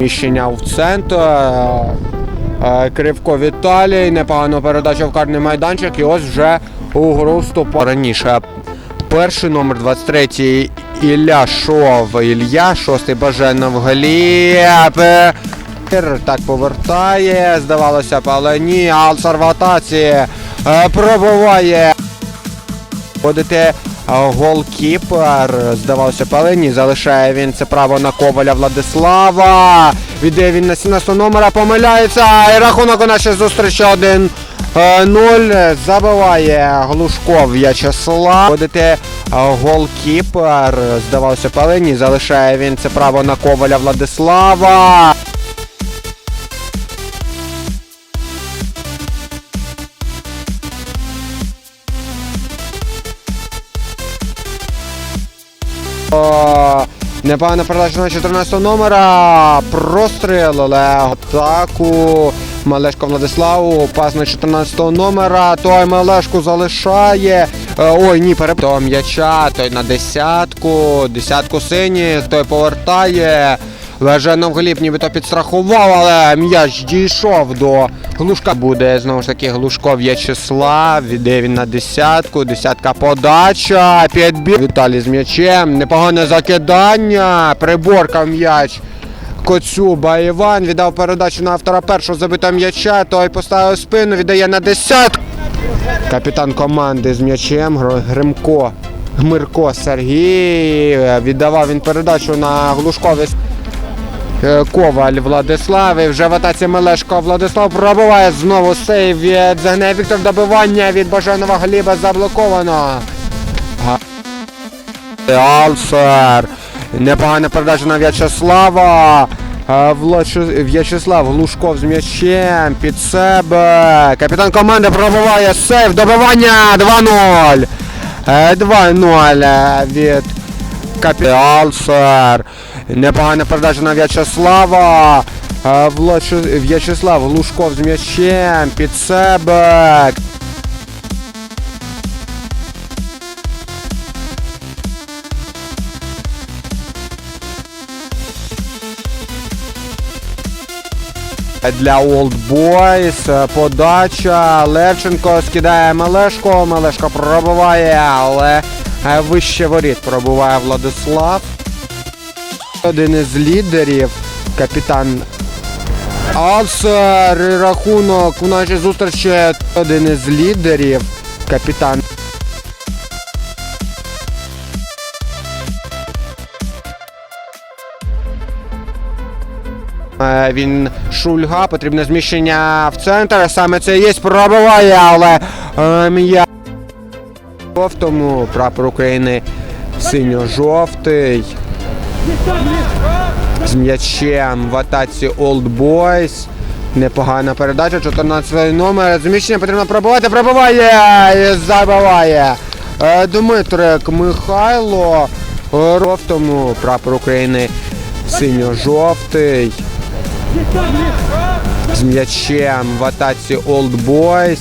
Міщення в центр. е, е, Кривко Віталій, непогано передача в карний майданчик і ось вже у гру вступав раніше. Перший номер 23 Ілля Шов. Ілля, шостий Баженов Гліб. Так повертає, здавалося б, але ні, Алсар в атаці е, пробуває. Ходити голкіпер, здавалося, б, але ні, залишає він це право на Коваля Владислава. Віде він на 17 номера, помиляється. І рахунок у нашій зустрічі 1-0. Забиває Глушков В'ячеслав. Ходити е, голкіпер, здавалося, б, але ні, залишає він це право на Коваля Владислава. Непогана передача на 14 номера. Простріл, але атаку. Малешко Владиславу. Пас на 14 номера. Той Малешку залишає. Е, Ой, ні, переп... До м'яча, той на десятку. Десятку сині, той повертає. Лежанов Гліб нібито підстрахував, але м'яч дійшов до Глушка. Буде знову ж таки Глушко В'ячеслав. Іде він на десятку. Десятка подача. Підбір. Віталій з м'ячем. Непогане закидання. Приборкав м'яч. Коцюба Іван віддав передачу на автора першого забитого м'яча. Той поставив спину, віддає на десятку. Капітан команди з м'ячем Гримко. Гмирко Сергій. Віддавав він передачу на Глушкові. Е, Коваль Владислав. І вже в атаці Мелешко Владислав пробиває знову сейв від Загне Віктор добивання від Бажанова Гліба заблоковано. Алсер. Непогана передача на В'ячеслава. Е, В'ячеслав Глушков з м'ячем під себе. Капітан команди пробиває сейв. Добивання 2-0. Е, 2-0 е, від Капіталсер. Непогана передача на В'ячеслава. Е, В'ячеслав Глушков з м'ячем під себе. Для Old Boys подача. Левченко скидає Мелешко. Мелешко пробиває, але е, вище воріт пробиває Владислав. Один із лідерів, капітан Алсер. Рахунок у нашій зустрічі один із лідерів, капітан. Е, Він шульга, потрібне зміщення в центр. Саме це є, пробиває, але м'я. Жовтому прапор України синьо-жовтий. З м'ячем в атаці Old Boys. Непогана передача, 14 номер. Зміщення потрібно пробивати. Пробиває і забиває. Е, Дмитрик Михайло. Жовтому прапор України синьо-жовтий. З м'ячем в атаці Old Boys.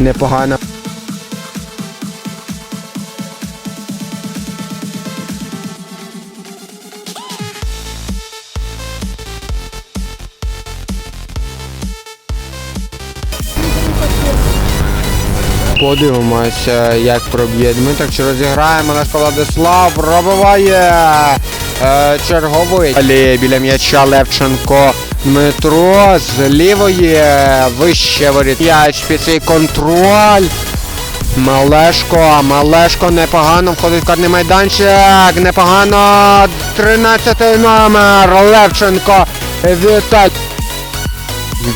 Непогана. Подивимося, як проб'є Дмитрик, чи розіграє Малешко Владислав, пробиває е, черговий. Далі біля м'яча Левченко Дмитро з лівої вище воріт. М'яч під свій контроль. Малешко, Малешко непогано входить в карний майданчик. Непогано. 13 номер. Левченко. Віталь.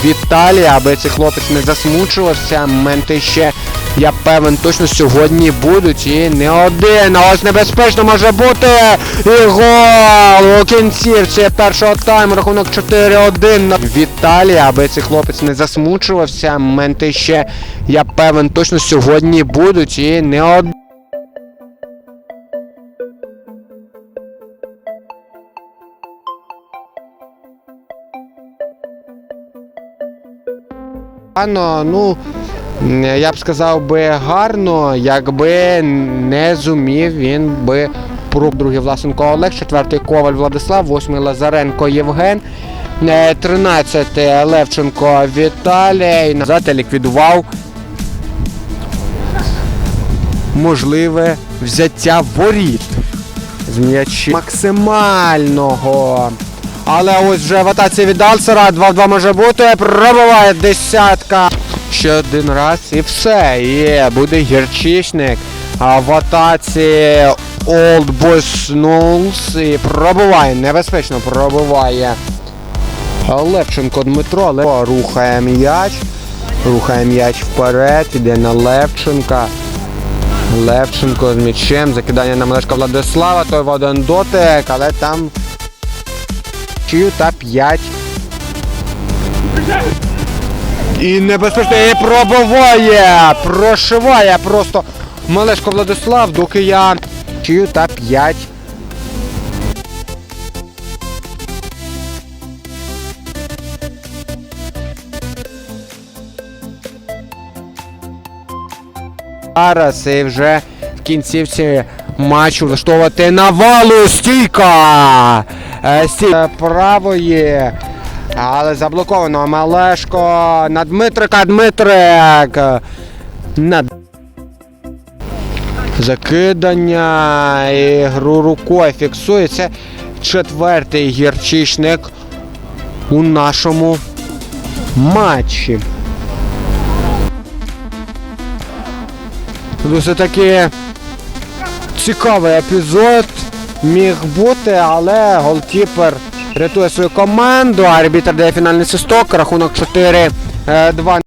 Віталій, аби цей хлопець не засмучувався. Моменти ще, я певен, точно сьогодні будуть. І не один. А ось небезпечно може бути. І гол у кінцівці першого тайму. Рахунок 4-1. Віталій, аби цей хлопець не засмучувався. Моменти ще, я певен, точно сьогодні будуть. І не один. Гарно, ну я б сказав би гарно, якби не зумів він би Про другий Власенко Олег, четвертий Коваль Владислав, восьмий Лазаренко Євген, е, тринадцятий Левченко Віталій. Назад ліквідував можливе взяття воріт з м'ячі максимального. Але ось вже в атаці від Алсера 2-2 може бути. Пробиває десятка. Ще один раз і все. Є, буде гірчичник. А в атаці Old Boys Knowles і пробиває, небезпечно пробиває. Левченко Дмитро, але рухає м'яч. Рухає м'яч вперед, іде на Левченка. Левченко з м'ячем, закидання на Мелешка Владислава, той в один дотик, але там чию та 5. І небезпечно і пробиває! Прошиває просто Мелешко Владислав, доки я чию та 5. Зараз і вже в кінцівці матчу влаштовувати навалу стійка! Е, Стійка правої. Але заблоковано Малешко на Дмитрика Дмитрик. На закидання і гру рукою фіксується. Четвертий гірчичник у нашому матчі. Досить таки цікавий епізод міг бути, але голкіпер рятує свою команду. Арбітр дає фінальний свисток, рахунок 4-2.